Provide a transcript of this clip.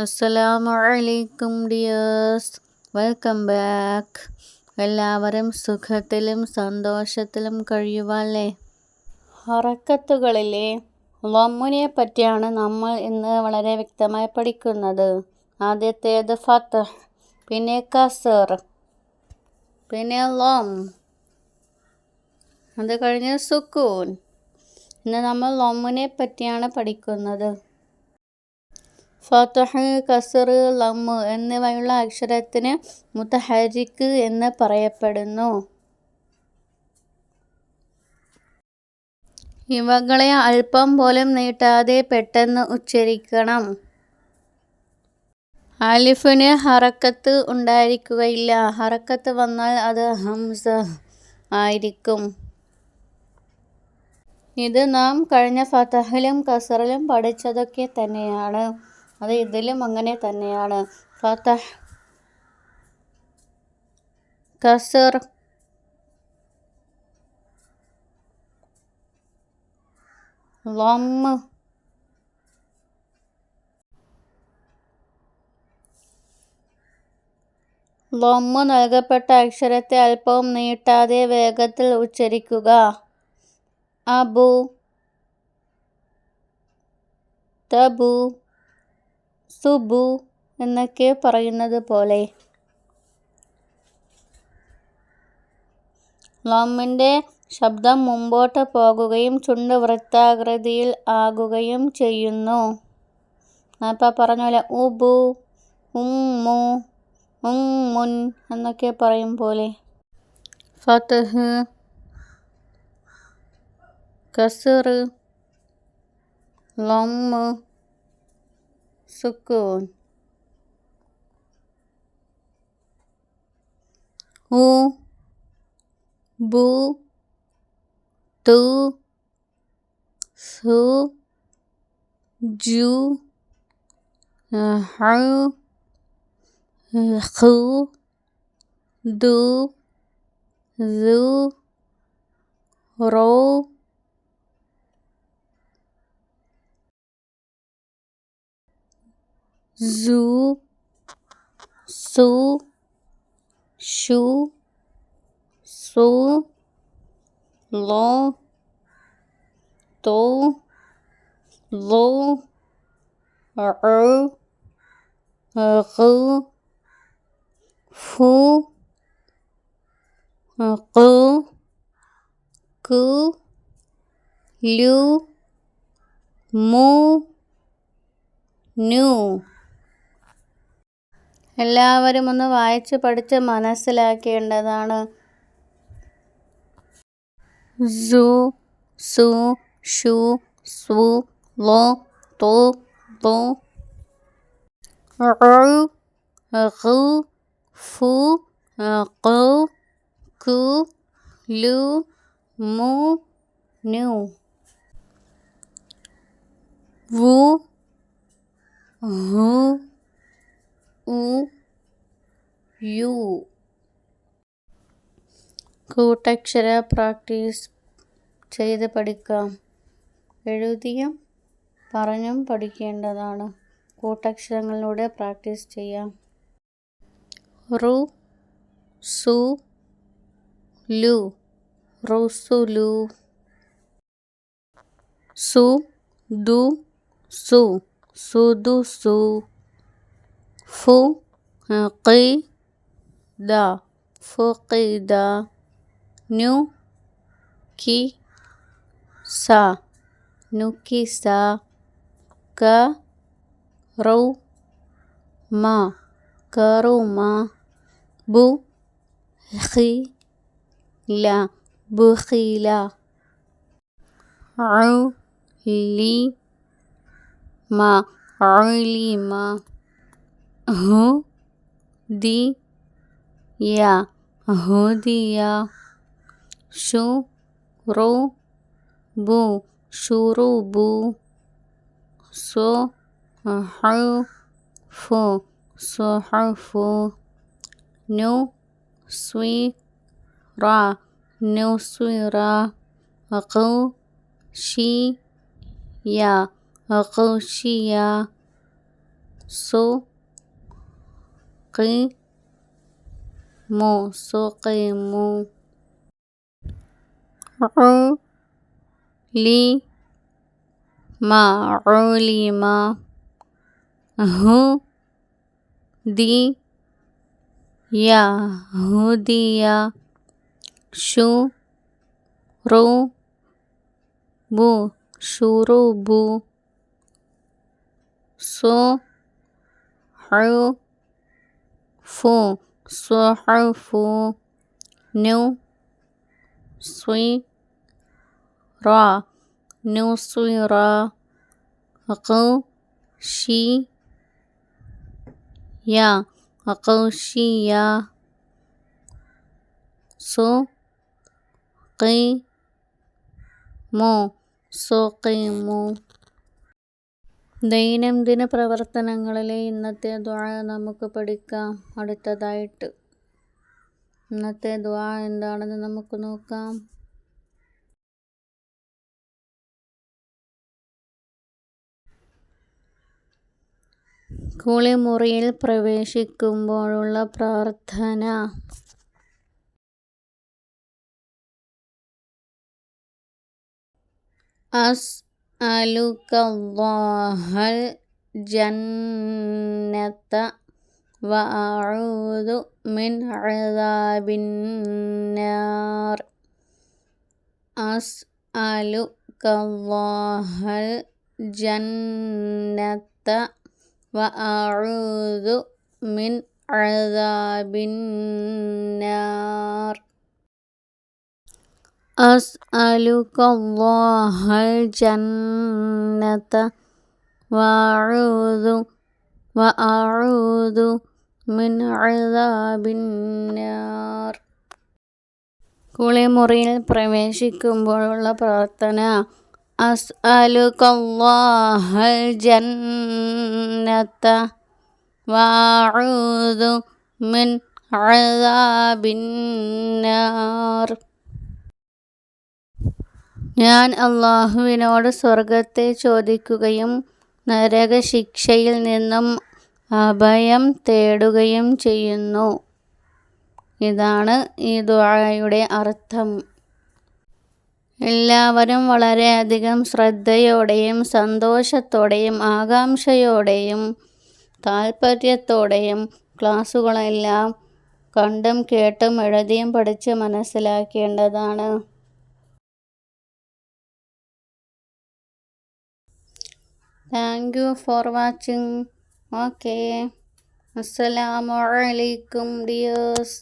അസ്സലാമു അലൈക്കും dears. Welcome back. എല്ലാവരും സുഖത്തിലും സന്തോഷത്തിലും കഴിയുവല്ലേ? ഹറക്കത്തുകളിലെ വമ്മുനെ പറ്റിയാണ് നമ്മൾ ഇന്ന് വളരെ വ്യക്തമായി പഠിക്കുന്നത്. ആദ്യത്തേത് ഫത്ത് പിന്നെ കസർ പിന്നെ ലോം. അത് കഴിഞ്ഞ് സുക്കൂൻ. ഇന്ന് നമ്മൾ ലോമിനെ പറ്റിയാണ് പഠിക്കുന്നത്. ഫതഹ് കസർ ലമ്മ് എന്നിവയുള്ള അക്ഷരത്തിന് മുത്തഹരിക്ക് എന്ന് പറയപ്പെടുന്നു. ഇവകളെ അല്പം പോലും നീട്ടാതെ പെട്ടെന്ന് ഉച്ചരിക്കണം. അലിഫിന് ഹറക്കത്ത് ഉണ്ടായിരിക്കുകയില്ല. ഹറക്കത്ത് വന്നാൽ അത് ഹംസ ആയിരിക്കും. ഇത് നാം കഴിഞ്ഞ ഫതഹിലും കസറിലും പഠിച്ചതൊക്കെ തന്നെയാണ്. അത് ഇതിലും അങ്ങനെ തന്നെയാണ്. കസർ. ലമ്മ് ലൊമ്മ് നൽകപ്പെട്ട അക്ഷരത്തെ അല്പവും നീട്ടാതെ വേഗത്തിൽ ഉച്ചരിക്കുക. അബു തബു സുബു എന്നൊക്കെ പറയുന്നത് പോലെ. ലോമിന്റെ ശബ്ദം മുമ്പോട്ട് പോകുകയും ചുണ്ട് വൃത്താകൃതിയിൽ ആകുകയും ചെയ്യുന്നു. അപ്പോൾ പറഞ്ഞ പോലെ ഉബു ഉമ്മു ഉമ്മുൻ എന്നൊക്കെ പറയും പോലെ. ഫത്തഹ് കസറ് ലമ്മ് സുക്കൂൻ ഉ ബു തു സു ജു ഹ ഹു ദു സു റോ zu, su, shu, su, lo, to, lo, er ru, fu, qu, ku, lu, mu, nu. എല്ലാവരും ഒന്ന് വായിച്ച് പഠിച്ച് മനസ്സിലാക്കേണ്ടതാണ്. സു സു ഷു സു ലോ തോ തോ. റു ഫു ഖു കു ലു മു നു വു ഹു ഉ യു. കൂട്ടക്ഷര പ്രാക്ടീസ് ചെയ്ത് പഠിക്കാം. എഴുതിയും പറഞ്ഞും പഠിക്കേണ്ടതാണ്. കൂട്ടക്ഷരങ്ങളിലൂടെ പ്രാക്ടീസ് ചെയ്യാം. റു സു ലു. റുസുലു സു ദു സു. സുദുസു فقد فقد نكس نكس كرم كرم بخل بخل علم علم हो दी या हो दिया। शो रो बो, शोरो बो, सो फो सो फो न्यो स्वी रा न्यो स्वी रा अको शी या अको शी या सो مو سقيمو علي ما علم هدي يا هدي شو رو فو صح نو صي را نو صي را ق شي يا قوشي يا صو قي مو سوقي مو ദൈനംദിന പ്രവർത്തനങ്ങളിലെ ഇന്നത്തെ ദ്വാ നമുക്ക് പഠിക്കാം. അടുത്തതായിട്ട് ഇന്നത്തെ ദ്വാ എന്താണെന്ന് നമുക്ക് നോക്കാം. കുളിമുറിയിൽ പ്രവേശിക്കുമ്പോഴുള്ള പ്രാർത്ഥന. അസ് അലുക്കല്ലാഹൽ ജന്നത്ത വഅഊദു മിൻ അദാബിന്നാർ അസ്അലുക്കല്ലാഹൽ ജന്നത്ത വഅഊദു മിൻ അദാബിന്നാർ أسألك الله الجنة وأعوذ وأعوذ من عذاب النار കുളിമുറിയിൽ പ്രവേശിക്കുമ്പോഴുള്ള പ്രാർത്ഥന أسألك الله الجنة وأعوذ من عذاب النار ഞാൻ അള്ളാഹുവിനോട് സ്വർഗത്തെ ചോദിക്കുകയും നരകശിക്ഷയിൽ നിന്നും അഭയം തേടുകയും ചെയ്യുന്നു. ഇതാണ് ഈ ദുആയുടെ അർത്ഥം. എല്ലാവരും വളരെയധികം ശ്രദ്ധയോടെയും സന്തോഷത്തോടെയും ആകാംക്ഷയോടെയും താല്പര്യത്തോടെയും ക്ലാസ്സുകളെല്ലാം കണ്ടും കേട്ടും എഴുതിയും പഠിച്ച് മനസ്സിലാക്കേണ്ടതാണ്. Thank you for watching okay അസ്സലാമലൈക്കും ഡിയേഴ്സ്